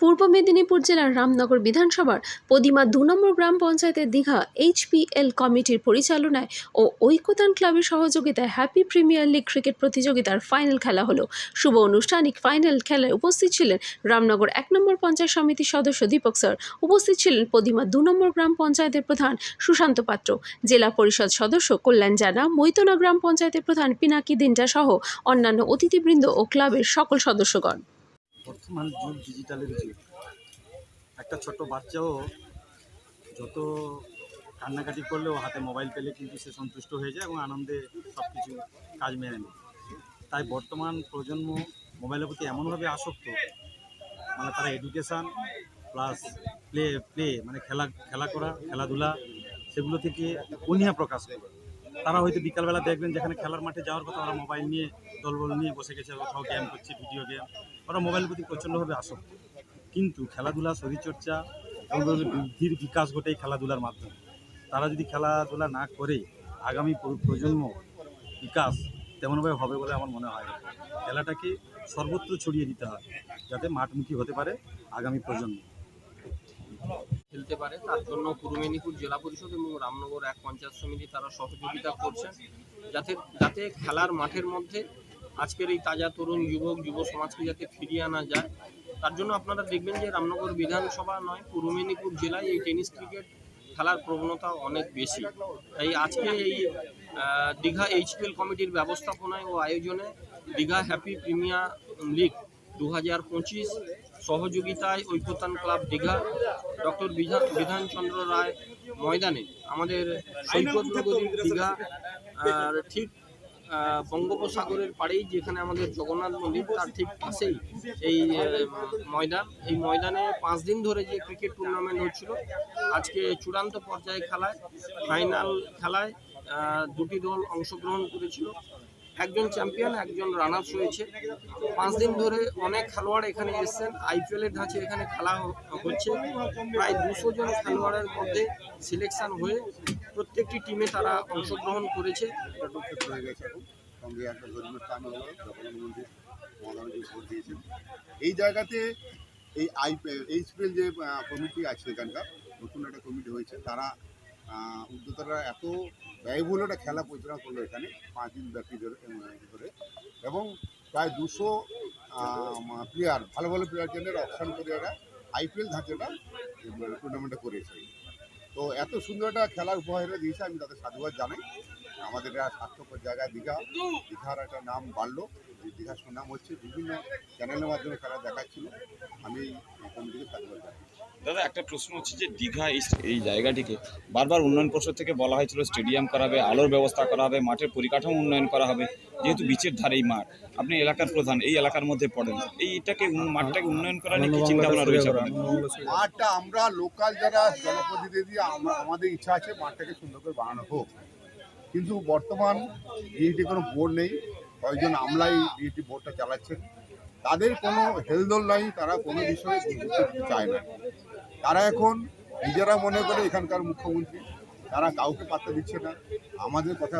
পূর্ব মেদিনীপুর জেলার রামনগর বিধানসভার পদিমা দু নম্বর গ্রাম পঞ্চায়েতের দীঘা এইচপিএল কমিটির পরিচালনায় ও ঐক্যতান ক্লাবের সহযোগিতায় হ্যাপি প্রিমিয়ার লিগ ক্রিকেট প্রতিযোগিতার ফাইনাল খেলা হলো। শুভ আনুষ্ঠানিক ফাইনাল খেলায় উপস্থিত ছিলেন রামনগর এক নম্বর পঞ্চায়েত সমিতির সদস্য দীপক স্যার। উপস্থিত ছিলেন পদিমা দু নম্বর গ্রাম পঞ্চায়েতের প্রধান সুশান্ত পাত্র, জেলা পরিষদ সদস্য কল্যাণ জানা মৈতনা গ্রাম পঞ্চায়েতের প্রধান পিনাকি দিনটা সহ অন্যান্য অতিথিবৃন্দ ও ক্লাবের সকল সদস্যগণ। বর্তমান যুগ ডিজিটালের যুগ। একটা ছোট্ট বাচ্চাও যত কান্নাকাটি করলেও হাতে মোবাইল পেলে কিন্তু সে সন্তুষ্ট হয়ে যায় এবং আনন্দে সব কিছু কাজ মেনে নেয়। তাই বর্তমান প্রজন্ম মোবাইলের প্রতি এমনভাবে আসক্ত মানে তারা এডুকেশান প্লাস প্লে প্লে মানে খেলা খেলা করা, খেলাধুলা, সেগুলো থেকে অনীহা প্রকাশ করে। তারা হয়তো বিকালবেলা দেখবেন যেখানে খেলার মাঠে যাওয়ার কথা, ওরা মোবাইল নিয়ে, দলবল নিয়ে বসে গেছে, কোথাও গেম করছে ভিডিও গেম ওরা মোবাইল প্রতি প্রচণ্ডভাবে আসক্ত। কিন্তু খেলাধুলা, শরীরচর্চা বুদ্ধির বিকাশ ঘটে খেলাধুলার মাধ্যমে। তারা যদি খেলাধুলা না করে, আগামী প্রজন্ম বিকাশ তেমনভাবে হবে বলে আমার মনে হয়। খেলাটাকে সর্বত্র ছড়িয়ে দিতে হয়, যাতে মাঠমুখী হতে পারে আগামী প্রজন্ম। খেলতে পারে। তার জন্য পূর্ব মেদিনীপুর জেলা পরিষদ এবং রামনগর এক পঞ্চায়েত সমিতি তারা সহযোগিতা করছেন যাতে যাতে খেলার মাঠের মধ্যে আজকের এই তাজা তরুণ যুবক, যুব সমাজকে যাতে ফিরিয়ে আনা যায়। তার জন্য আপনারা দেখবেন যে রামনগর বিধানসভা নয়, পূর্ব মেদিনীপুর জেলায় এই টেনিস ক্রিকেট খেলার প্রবণতা অনেক বেশি। তাই আজকে এই দীঘা এইচপিএল কমিটির ব্যবস্থাপনায় ও আয়োজনে দীঘা হ্যাপি প্রিমিয়ার লিগ দু হাজার পঁচিশ সহযোগিতায় ঐক্যতান ক্লাব দীঘা, ডক্টর বিধান বিধানচন্দ্র রায় ময়দানে আমাদের সৈকত দীঘা, আর ঠিক বঙ্গোপসাগরের পাড়েই যেখানে আমাদের জগন্নাথ মন্দির, তার ঠিক পাশেই এই ময়দান। এই ময়দানে পাঁচ দিন ধরে যে ক্রিকেট টুর্নামেন্ট হচ্ছিল, আজকে চূড়ান্ত পর্যায়ে খেলায় ফাইনাল খেলায় দুটি দল অংশগ্রহণ করেছিল। একজন চ্যাম্পিয়ন একজন রানার্স রয়েছে। পাঁচ দিন ধরে অনেক খেলোয়াড় এখানে এসেছেন। আইপিএল এর ধাঁচে এখানে খেলা হচ্ছে। প্রায় দুশো জন খেলোয়াড়ের মধ্যে সিলেকশন হয়ে প্রত্যেকটি টিমে তারা অংশগ্রহণ করেছে। এই জায়গাতে এই আই এইচপিএল যে কমিটি আছে এখানকার, নতুন একটা কমিটি হয়েছে, তারা উদ্যোক্তারা এত ব্যয়বহুল একটা খেলা পরিচালনা করল এখানে, পাঁচ দিন ব্যাপী ধরে এবং প্রায় দুশো প্লেয়ার ভালো ভালো প্লেয়ার জন্য অপশান করে এরা আইপিএল ধাঁচেটা টুর্নামেন্টটা করেছে। তো এত সুন্দর একটা খেলার উপহার দিয়েছে, আমি তাদের সাধুবাদ জানাই। আমাদের একটা স্বাস্থ্যকর জায়গায় দীঘা। দীঘার একটা নাম বাড়লো। এই দীঘার সুনাম হচ্ছে বিভিন্ন চ্যানেলের মাধ্যমে খেলা দেখাচ্ছিল। আমি এই কমিটিকে সাধুবাদ জানাই দাদা একটা প্রশ্ন হচ্ছে যে দীঘা এই জায়গাটিকে বারবার উন্নয়ন পর্ষদ থেকে বলা হয়েছিল স্টেডিয়াম করা হবে আলোর ব্যবস্থা করা হবে মাঠের পরিকাঠামো উন্নয়ন করা হবে যেহেতু বিচের ধারেই মাঠ। আপনি এলাকার প্রধান এই এলাকার মধ্যে পড়েন। এইটাকে মাঠটাকে উন্নয়ন করা নিয়ে কি চিন্তা ভাবনা রয়েছে মাঠটা আমরা লোকাল যারা জনপ্রতিনিধি আমরা আমাদের ইচ্ছা আছে মাঠটাকে সুন্দর করে বানানো হোক। কিন্তু বর্তমান ডিএটি কোনো বোর্ড নেই, কয়েকজন আমলাই ডিএটি বোর্ডটা চালাচ্ছেন তাদের কোনো হেলদোল নাই, তারা কোনো বিষয়ে চায় না। তারা এখন নিজেরা মনে করে এখানকার মুখ্যমন্ত্রী, তারা কাউকে পাত্তা দিচ্ছে না। আমাদের কথা